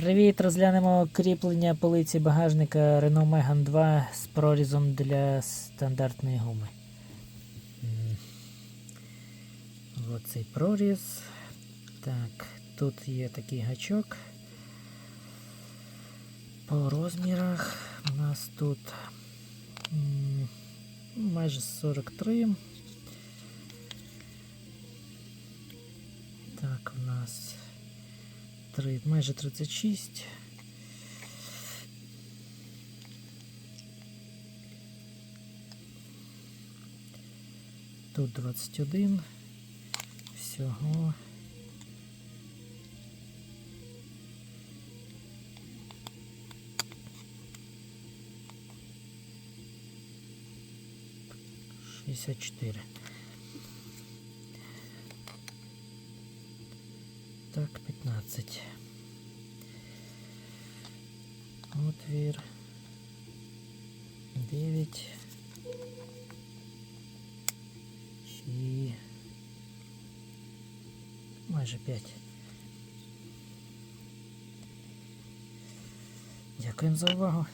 Привіт! Розглянемо кріплення полиці багажника Renault Megane 2 з прорізом для стандартної гуми. Оцей проріз. Так, тут є такий гачок. По розмірах у нас тут майже 43. Так, у нас три- майже 36. Тут 21. Всього. Шістдесят чотири. Так, 15. Отвір. 9. І майже 5. Дякуємо за увагу.